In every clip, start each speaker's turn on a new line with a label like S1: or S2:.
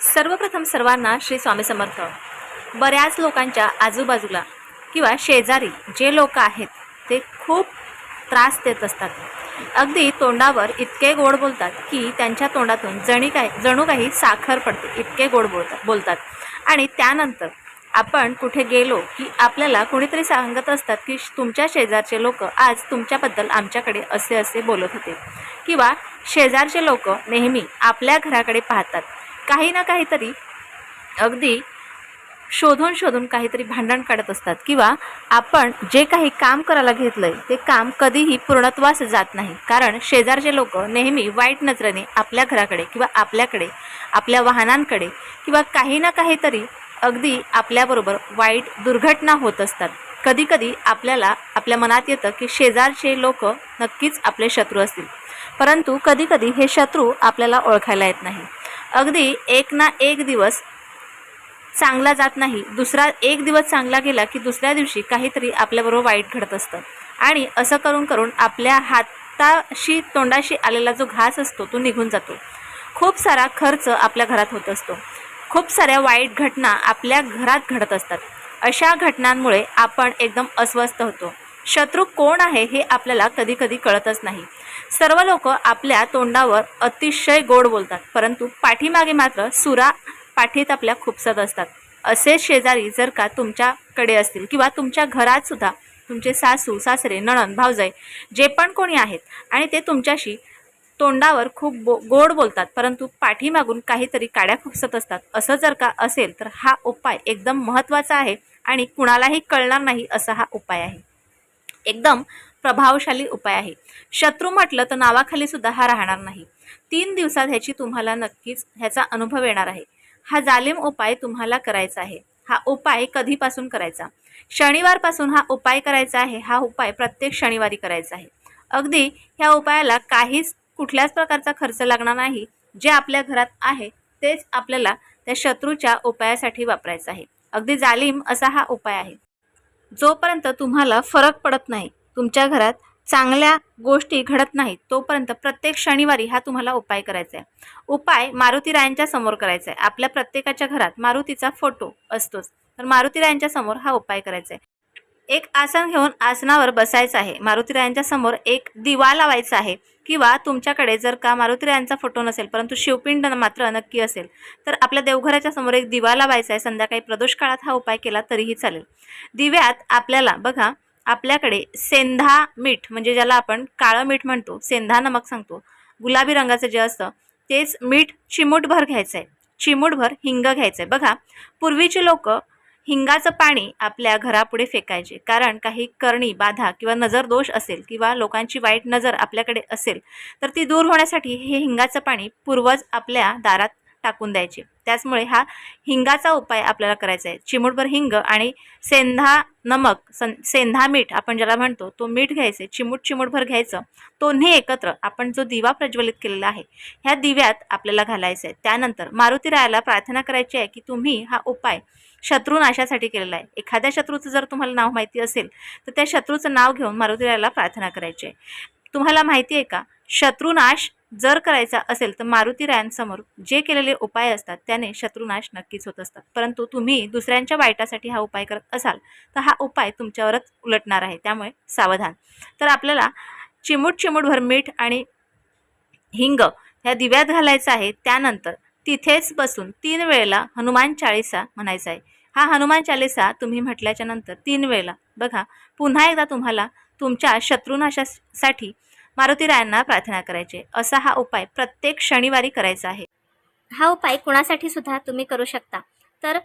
S1: सर्वप्रथम सर्वांना श्री स्वामी समर्थ. बऱ्याच लोकांच्या आजूबाजूला किंवा शेजारी जे लोक आहेत ते खूप त्रास देत असतात. अगदी तोंडावर इतके गोड बोलतात की त्यांच्या तोंडातून जणी काय जणू काही साखर पडते इतके गोड बोलतात बोलतात. आणि त्यानंतर आपण कुठे गेलो की आपल्याला कुणीतरी सांगत असतात की तुमच्या शेजारचे लोक आज तुमच्याबद्दल आमच्याकडे असे असे बोलत होते. किंवा शेजारचे लोक नेहमी आपल्या घराकडे पाहतात. काही ना काहीतरी अगदी शोधून शोधून काहीतरी भांडण काढत असतात. किंवा आपण जे काही काम करायला घेतलं आहे ते काम कधीही पूर्णत्वास जात नाही. कारण शेजारचे लोक नेहमी वाईट नजरेने आपल्या घराकडे किंवा आपल्याकडे आपल्या वाहनांकडे किंवा काही ना काहीतरी अगदी आपल्याबरोबर वाईट दुर्घटना होत असतात. कधीकधी आपल्याला आपल्या मनात येतं की शेजारचे लोक नक्कीच आपले शत्रू असतील. परंतु कधीकधी हे शत्रू आपल्याला ओळखायला येत नाही. अगदी एक ना एक दिवस चांगला जात नाही. दुसरा एक दिवस चांगला गेला की दुसऱ्या दिवशी काहीतरी आपल्याबरोबर वाईट घडत असतं. आणि असं करून करून आपल्या हाताशी तोंडाशी आलेला जो घास असतो तो निघून जातो. खूप सारा खर्च आपल्या घरात होत असतो. खूप साऱ्या वाईट घटना आपल्या घरात घडत असतात. अशा घटनांमुळे आपण एकदम अस्वस्थ होतो. शत्रू कोण आहे हे आपल्याला कधीकधी कळतच नाही. सर्व लोक आपल्या तोंडावर अतिशय गोड बोलतात परंतु पाठीमागे मात्र सुरा पाठीत आपल्या खुपसत असतात. असे शेजारी जर का तुमच्याकडे असतील किंवा तुमच्या घरात सुद्धा तुमचे सासू सासरे नणंद भावजाई जे पण कोणी आहेत आणि ते तुमच्याशी तोंडावर खूप बो गोड बोलतात परंतु पाठीमागून काहीतरी काड्या खुपसत असतात असं जर का असेल तर हा उपाय एकदम महत्त्वाचा आहे आणि कुणालाही कळणार नाही असा हा उपाय आहे. एकदम प्रभावशाली उपाय आहे. शत्रू म्हटलं तर नावाखाली सुद्धा हा राहणार नाही. तीन दिवसात ह्याची तुम्हाला नक्कीच ह्याचा अनुभव येणार आहे. हा जालिम उपाय तुम्हाला करायचा आहे. हा उपाय कधीपासून करायचा? शनिवारपासून हा उपाय करायचा आहे. हा उपाय प्रत्येक शनिवारी करायचा आहे. अगदी ह्या उपायाला काहीच कुठल्याच प्रकारचा खर्च लागणार नाही. जे आपल्या घरात आहे तेच आपल्याला त्या शत्रूच्या उपायासाठी वापरायचं आहे. अगदी जालिम असा हा उपाय आहे. जोपर्यंत तुम्हाला फरक पडत नाही तुमच्या घरात चांगल्या गोष्टी घडत नाहीत तोपर्यंत प्रत्येक शनिवारी हा तुम्हाला उपाय करायचा आहे उपाय मारुतीरायांच्या समोर करायचा आहे आपल्या प्रत्येकाच्या घरात मारुतीचा फोटो असतोच. तर मारुतीरायांच्या समोर हा उपाय करायचा आहे एक आसन घेऊन आसनावर बसायचं आहे. मारुतीरायांच्या समोर एक दिवा लावायचा आहे किंवा तुमच्याकडे जर का मारुतीरायांचा फोटो नसेल परंतु शिवपिंड मात्र नक्की असेल तर आपल्या देवघराच्या समोर एक दिवा लावायचा आहे. संध्याकाळी प्रदोष काळात हा उपाय केला तरीही चालेल. दिव्यात आपल्याला बघा आपल्याकडे सेंधा मीठ म्हणजे ज्याला आपण काळं मीठ म्हणतो सेंधा नमक सांगतो गुलाबी रंगाचं जे असतं तेच मीठ चिमूटभर घ्यायचं आहे चिमूटभर हिंग घ्यायचं आहे बघा पूर्वीचे लोक हिंगाचं पाणी आपल्या घरापुढे फेकायचे. कारण काही करणी बाधा किंवा नजर दोष असेल किंवा लोकांची वाईट नजर आपल्याकडे असेल तर ती दूर होण्यासाठी हे हिंगाचं पाणी पूर्वज आपल्या दारात टाकून द्यायचे. त्याचमुळे हा हिंगाचा उपाय आपल्याला करायचा आहे. चिमूटभर हिंग आणि सेंधा नमक सं सेंधा मीठ आपण ज्याला म्हणतो तो मीठ घ्यायचे चिमूट चिमूटभर घ्यायचं. दोन्ही एकत्र आपण जो दिवा प्रज्वलित केलेला आहे ह्या दिव्यात आपल्याला घालायचं आहे. त्यानंतर मारुती रायाला प्रार्थना करायची आहे की तुम्ही हा उपाय शत्रुनाशासाठी केलेला आहे. एखाद्या शत्रूचं जर तुम्हाला नाव माहिती असेल तर त्या शत्रूचं नाव घेऊन मारुती रायाला प्रार्थना करायची आहे. तुम्हाला माहिती आहे का? शत्रुनाश जर करायचा असेल तर मारुती मारुतीरायांसमोर जे केलेले उपाय असतात त्याने शत्रुनाश नक्कीच होत असतात. परंतु तुम्ही दुसऱ्यांच्या वाईटासाठी हा उपाय करत असाल तर हा उपाय तुमच्यावरच उलटणार आहे. त्यामुळे सावधान. तर आपल्याला चिमूट चिमूटभर मीठ आणि हिंग ह्या दिव्यात घालायचं आहे. त्यानंतर तिथेच बसून तीन वेळेला हनुमान चाळीसा म्हणायचा आहे. हा हनुमान चालीसा तुम्ही म्हटल्याच्या नंतर तीन वेळेला बघा पुन्हा एकदा तुम्हाला तुमच्या शत्रुनाशासाठी मारुतीरायांना प्रार्थना करायची. असा हा उपाय प्रत्येक शनिवारी करायचा आहे.
S2: हा उपाय कुणासाठी सुद्धा तुम्ही करू शकता. तर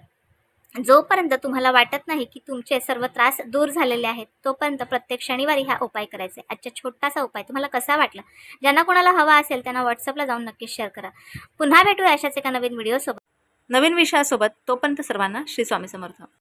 S2: जोपर्यंत तुम्हाला वाटत नाही की तुमचे सर्व त्रास दूर झालेले आहेत तोपर्यंत प्रत्येक शनिवारी हा उपाय करायचा आहे. आजचा छोटासा उपाय तुम्हाला कसा वाटला? ज्यांना कोणाला हवा असेल त्यांना व्हॉट्सअपला जाऊन नक्कीच शेअर करा. पुन्हा भेटूया अशाच एका नवीन व्हिडिओसोबत
S1: नवीन विषयासोबत तोपर्यंत सर्वांना श्री स्वामी समर्थ.